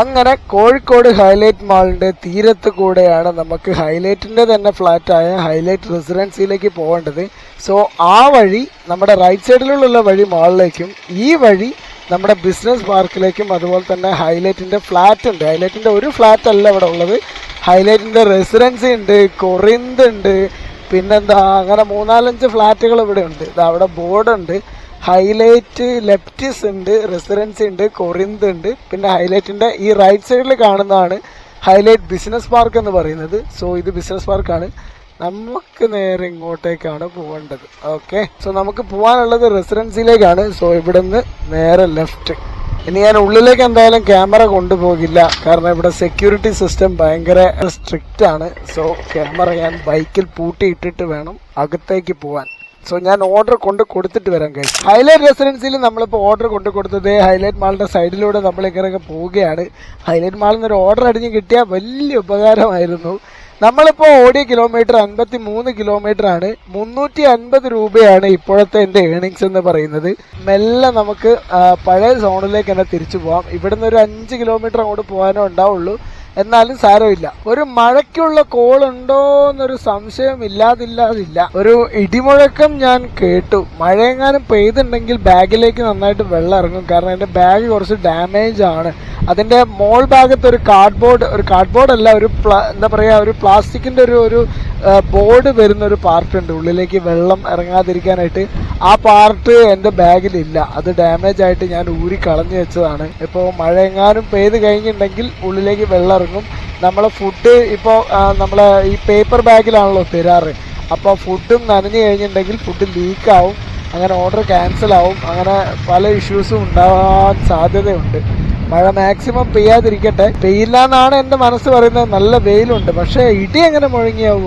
അങ്ങനെ കോഴിക്കോട് ഹൈലൈറ്റ് മാളിന്റെ തീരത്ത് കൂടെയാണ് നമുക്ക് ഹൈലൈറ്റിന്റെ തന്നെ ഫ്ലാറ്റായ ഹൈലൈറ്റ് റെസിഡൻസിയിലേക്ക് പോകേണ്ടത്. സോ ആ വഴി നമ്മുടെ റൈറ്റ് സൈഡിലുള്ള വഴി മാളിലേക്കും ഈ വഴി നമ്മുടെ ബിസിനസ് പാർക്കിലേക്കും അതുപോലെ തന്നെ ഹൈലൈറ്റിന്റെ ഫ്ലാറ്റ് ഉണ്ട്. ഹൈലൈറ്റിന്റെ ഒരു ഫ്ലാറ്റ് അല്ല ഇവിടെ ഉള്ളത്. ഹൈലൈറ്റിന്റെ റെസിഡൻസി ഉണ്ട് കൊറിന്ത് ഉണ്ട് പിന്നെന്താ അങ്ങനെ മൂന്നാലഞ്ച് ഫ്ലാറ്റുകൾ ഇവിടെ ഉണ്ട്. അവിടെ ബോർഡ് ഉണ്ട് ഹൈലൈറ്റ് ലെപ്റ്റിസ് ഉണ്ട് റെസിഡൻസി ഉണ്ട് കൊറിന്ത് ഉണ്ട്. പിന്നെ ഹൈലൈറ്റിന്റെ ഈ റൈറ്റ് സൈഡിൽ കാണുന്നതാണ് ഹൈലൈറ്റ് ബിസിനസ് പാർക്ക് എന്ന് പറയുന്നത്. സോ ഇത് ബിസിനസ് പാർക്കാണ് നമുക്ക് നേരെ ഇങ്ങോട്ടേക്കാണ് പോകേണ്ടത്. ഓക്കെ സോ നമുക്ക് പോകാനുള്ളത് റെസിഡൻസിയിലേക്കാണ് സോ ഇവിടെ നിന്ന് നേരെ ലെഫ്റ്റ് ഇനി ഞാൻ ഉള്ളിലേക്ക് എന്തായാലും ക്യാമറ കൊണ്ടുപോകില്ല. കാരണം ഇവിടെ സെക്യൂരിറ്റി സിസ്റ്റം ഭയങ്കര സ്ട്രിക്റ്റ് ആണ്. സോ ക്യാമറ ഞാൻ ബൈക്കിൽ പൂട്ടിയിട്ടിട്ട് വേണം അകത്തേക്ക് പോവാൻ സോ ഞാൻ ഓർഡർ കൊണ്ട് കൊടുത്തിട്ട് വരാം കഴിയും ഹൈലൈറ്റ് റെസിഡൻസിയിൽ നമ്മളിപ്പോൾ ഓർഡർ കൊണ്ട് കൊടുത്തത് ഹൈലൈറ്റ് മാളിന്റെ സൈഡിലൂടെ നമ്മൾ ഇങ്ങനെയൊക്കെ പോവുകയാണ്. ഹൈലൈറ്റ് മാളിൽ നിന്ന് ഒരു ഓർഡർ അടിഞ്ഞ് കിട്ടിയാൽ വലിയ ഉപകാരമായിരുന്നു. നമ്മളിപ്പോൾ ഓടിയ കിലോമീറ്റർ അൻപത്തി മൂന്ന് കിലോമീറ്റർ ആണ്. മുന്നൂറ്റി അൻപത് രൂപയാണ് ഇപ്പോഴത്തെ എന്റെ ഏണിങ്സ് എന്ന് പറയുന്നത്. മെല്ലെ നമുക്ക് പഴയ സോണിലേക്ക് തന്നെ തിരിച്ചു പോവാം. ഇവിടുന്ന് ഒരു അഞ്ച് കിലോമീറ്റർ അങ്ങോട്ട് പോകാനോ ഉണ്ടാവുള്ളൂ. എന്നാലും സാരമില്ല. ഒരു മഴയ്ക്കുള്ള കോൾ ഉണ്ടോ എന്നൊരു സംശയം ഇല്ലാതില്ലാതില്ല. ഒരു ഇടിമുഴക്കം ഞാൻ കേട്ടു. മഴയെങ്ങാനും പെയ്തുണ്ടെങ്കിൽ ബാഗിലേക്ക് നന്നായിട്ട് വെള്ളം ഇറങ്ങും. കാരണം എന്റെ ബാഗ് കുറച്ച് ഡാമേജ് ആണ്. അതിന്റെ മോൾ ഭാഗത്ത് ഒരു കാർഡ്ബോർഡ് ഒരു കാർഡ്ബോർഡ് അല്ല ഒരു എന്താ പറയുക ഒരു പ്ലാസ്റ്റിക്കിന്റെ ഒരു ഒരു ബോർഡ് വരുന്ന ഒരു പാർട്ട് ഉണ്ട്. ഉള്ളിലേക്ക് വെള്ളം ഇറങ്ങാതിരിക്കാനായിട്ട്. ആ പാർട്ട് എന്റെ ബാഗിലില്ല അത് ഡാമേജ് ആയിട്ട് ഞാൻ ഊരി കളഞ്ഞു വെച്ചതാണ്. ഇപ്പോൾ മഴ എങ്ങാനും പെയ്ത് കഴിഞ്ഞിട്ടുണ്ടെങ്കിൽ ഉള്ളിലേക്ക് വെള്ളം ഇറങ്ങും നമ്മളെ ഫുഡ് ഇപ്പോൾ നമ്മളെ ഈ പേപ്പർ ബാഗിലാണല്ലോ തരാറ്. അപ്പോൾ ഫുഡും നനഞ്ഞു കഴിഞ്ഞിട്ടുണ്ടെങ്കിൽ ഫുഡ് ലീക്കാവും അങ്ങനെ ഓർഡർ ക്യാൻസൽ ആവും. അങ്ങനെ പല ഇഷ്യൂസും ഉണ്ടാവാൻ സാധ്യതയുണ്ട്. മഴ മാക്സിമം പെയ്യാതിരിക്കട്ടെ. പെയ്യില്ല എന്നാണ് എന്റെ മനസ്സ് പറയുന്നത്. നല്ല വെയിലുണ്ട്. പക്ഷേ ഇടി എങ്ങനെ മുഴങ്ങിയാവൂ?